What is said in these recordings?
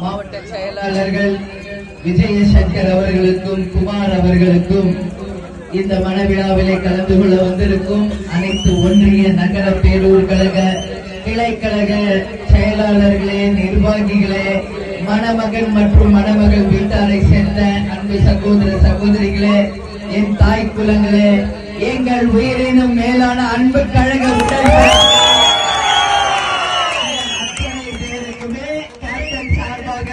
மாவட்ட செயலாளர்கள் விஜய அவர்களுக்கும் இந்த மனவிழாவிலே கலந்து கொள்ள வந்திருக்கும் அனைத்து ஒன்றிய நகர பேரூர் கழக கிளைக்கழக செயலாளர்களே நிர்வாகிகளே மணமகன் மற்றும் மணமகள் வீட்டாரை சேர்ந்த அன்பு சகோதர சகோதரிகளே என் தாய் குலங்களே எங்கள் உயிரினும் மேலான அன்பு கழக உடல் சார்பாக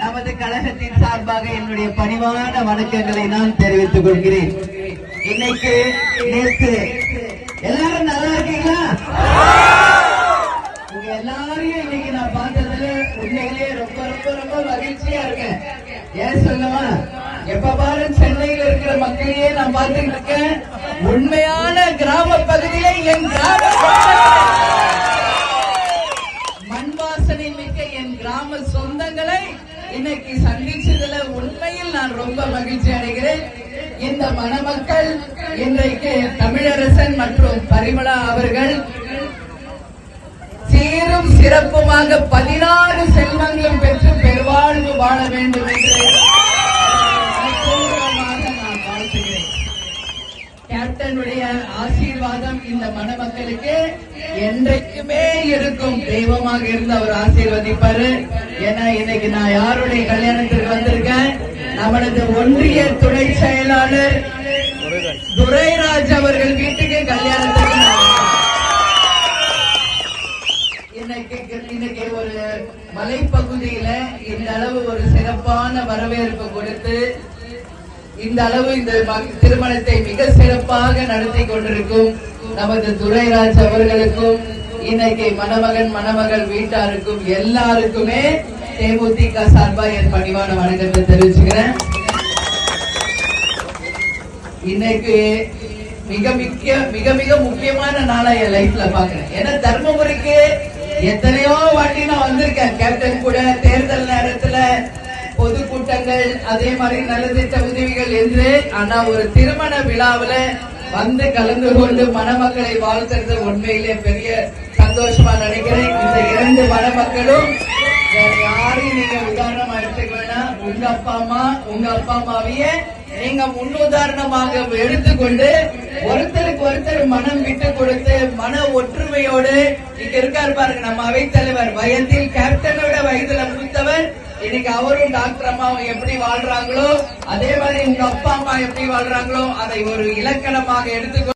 நமது கழகத்தின் சார்பாக என்னுடைய பணிவான வணக்கங்களை நான் தெரிவித்துக் கொள்கிறேன். இன்னைக்கு நேற்று எல்லாரும் நல்லா இருக்கீங்களா? உங்க எல்லாரையும் இன்னைக்கு நான் பார்த்ததுல உண்மையிலேயே ரொம்ப ரொம்ப ரொம்ப மகிழ்ச்சியா இருக்கேன். ஏன் சொல்லுவா? எப்ப பாரு மக்களையே நான் பார்த்துட்டு இருக்கேன் உண்மையான கிராம பகுதியில என் கிராம மண் வாசனை மிக்க என் கிராம சொந்தங்களை இன்னைக்கு சந்திச்சதுல உண்மையில் நான் ரொம்ப மகிழ்ச்சி அடைகிறேன். இந்த மணமக்கள் இன்றைக்கு தமிழரசன் மற்றும் பரிமளா அவர்கள் சீரும் சிறப்புமாக பதினாறு செல்வங்களும் பெற்று பெருவாழ்வு வாழ வேண்டும். இந்த மணமக்களுக்கு என்றைக்குமே இருக்கும் தெய்வமாக இருந்து அவர் ஆசீர்வதிப்பாரு. ஏன்னா இன்னைக்கு நான் யாருடைய கல்யாணத்துக்கு வந்திருக்கேன்? நம்மளது ஒன்றிய துணை செயலாளர் துரைராஜ் அவர்கள் வீட்டுக்கு கல்யாணத்துக்கு இன்னைக்கு இன்னைக்கு ஒரு மலைப்பகுதியில இந்த அளவு ஒரு சிறப்பான வரவேற்பு கொடுத்து இந்த அளவு இந்த திருமணத்தை மிக சிறப்பாக நடத்தி கொண்டிருக்கும் நமது துரைராஜ் அவர்களுக்கும் இன்னைக்கு மணமகன் மணமகள் வீட்டாருக்கும் எல்லாருக்குமே தேமுதிக சார்பா என் பணிவான வணக்கத்தை தெரிவிச்சுக்கிறேன். இன்னைக்கு மிக மிக்க மிக மிக முக்கியமான நாளா என் லைஃப்ல பாக்குறேன். ஏன்னா தர்மபுரிக்கு எத்தனையோ வாட்டி நான் வந்திருக்கேன். கேப்டன் கூட தேர்தல் நேரத்துல பொதுக்கூட்டங்கள் அதே மாதிரி நலத்திட்ட உதவிகள் என்று. ஆனா ஒரு திருமண விழாவுல வந்து கலந்து கொண்டு மணமக்களை வாழ்த்துறது உண்மையிலே பெரிய சந்தோஷமா நினைக்கிறேன். இந்த இரண்டு மணமக்களும் யாரையும் நீங்க உதாரணமா எடுத்துக்க வேணாம். உங்க அப்பா அம்மா உங்க அப்பா அம்மாவையே நீங்க முன்னுதாரணமாக எடுத்துக்கொண்டு ஒருத்தருக்கு ஒருத்தர் மனம் விட்டு கொடுத்து மன ஒற்றுமையோடு இங்க இருக்காரு பாருங்க. நம்ம அவைத்தலைவர் வயதில் கேப்டனோட வயதுல மூத்தவர் இன்னைக்கு அவரும் டாக்டர் அம்மாவும் எப்படி வாழ்றாங்களோ அதே மாதிரி உங்க அப்பா அம்மா எப்படி வாழ்றாங்களோ அதை ஒரு இலக்கணமாக எடுத்துக்கோ